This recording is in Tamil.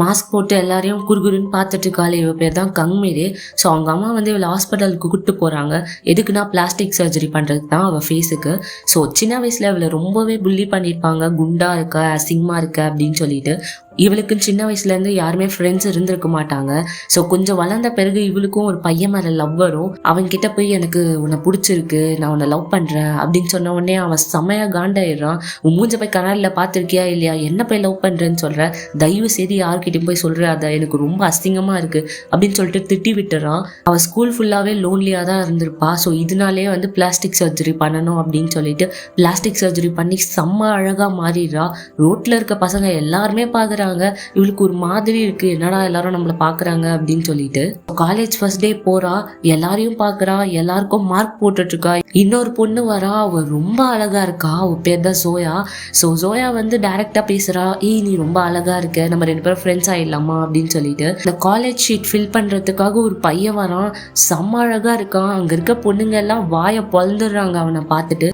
மாஸ்க் போட்டு எல்லாரையும் குறுகுறுன்னு பார்த்துட்டு இருக்காள் இவ பேர் தான் கங்மீரே ஸோ அவங்க அம்மா வந்து இவளை ஹாஸ்பிட்டலுக்கு கூப்பிட்டு போகிறாங்க எதுக்குன்னா பிளாஸ்டிக் சர்ஜரி பண்ணுறதுக்கு தான் அவள் ஃபேஸுக்கு ஸோ சின்ன வயசில் இவளை ரொம்பவே புள்ளி பண்ணியிருப்பாங்க. குண்டா இருக்க அசிங்கமாக இருக்க அப்படின்னு சொல்லிட்டு. இவளுக்கு சின்ன வயசுலேருந்து யாருமே ஃப்ரெண்ட்ஸ் இருந்திருக்க மாட்டாங்க. ஸோ கொஞ்சம் வளர்ந்த பிறகு இவளுக்கும் ஒரு பையன் மேலே லவ் வரும். அவன்கிட்ட போய் எனக்கு உன்னை பிடிச்சிருக்கு நான் உன்னை லவ் பண்ணுறேன் அப்படின்னு சொன்ன உடனே அவன் செமையாக காண்டாயிடுறான். உன் மூஞ்ச போய் கனாலில் பார்த்துருக்கியா இல்லையா? என்ன போய் லவ் பண்ணுறேன்னு சொல்கிற தயவு செய்து யார்கிட்டயும் போய் சொல்கிற அதை எனக்கு ரொம்ப அசிங்கமாக இருக்குது அப்படின்னு சொல்லிட்டு திட்டி விட்டுறான். அவள் ஸ்கூல் ஃபுல்லாகவே லோன்லியாக தான் இருந்திருப்பா. ஸோ இதனாலே வந்து பிளாஸ்டிக் சர்ஜரி பண்ணணும் அப்படின்னு சொல்லிட்டு பிளாஸ்டிக் சர்ஜரி பண்ணி செம்ம அழகாக மாறிடுறா. ரோட்டில் இருக்க பசங்க எல்லாருமே பார்க்குறாங்க இவளுக்கு ஒரு மாதிரி இருக்கு. என்னடா எல்லாரும் நம்மளை பார்க்குறாங்க அப்படின்னு சொல்லிட்டு. காலேஜ் ஃபர்ஸ்ட் டே போறா. எல்லாரையும் பார்க்குறா எல்லாருக்கும் மார்க் போட்டுட்டு இருக்கா இன்னொரு பொண்ணு வரா. அவ ரொம்ப அழகா இருக்கா. அவ பேர் தான் சோயா. ஸோ சோயா வந்து டைரக்டா பேசுறா. ஏய் நீ ரொம்ப அழகா இருக்க. நம்ம ரெண்டு பேரும் ஃப்ரெண்ட்ஸ் ஆயிடலாமா? அப்படின்னு சொல்லிட்டு. இந்த காலேஜ் ஷீட் ஃபில் பண்றதுக்காக ஒரு பையன் வரான். செம்ம அழகா இருக்கான். அங்க இருக்க பொண்ணுங்க எல்லாம் வாயை பொழந்துடுறாங்க அவனை பார்த்துட்டு.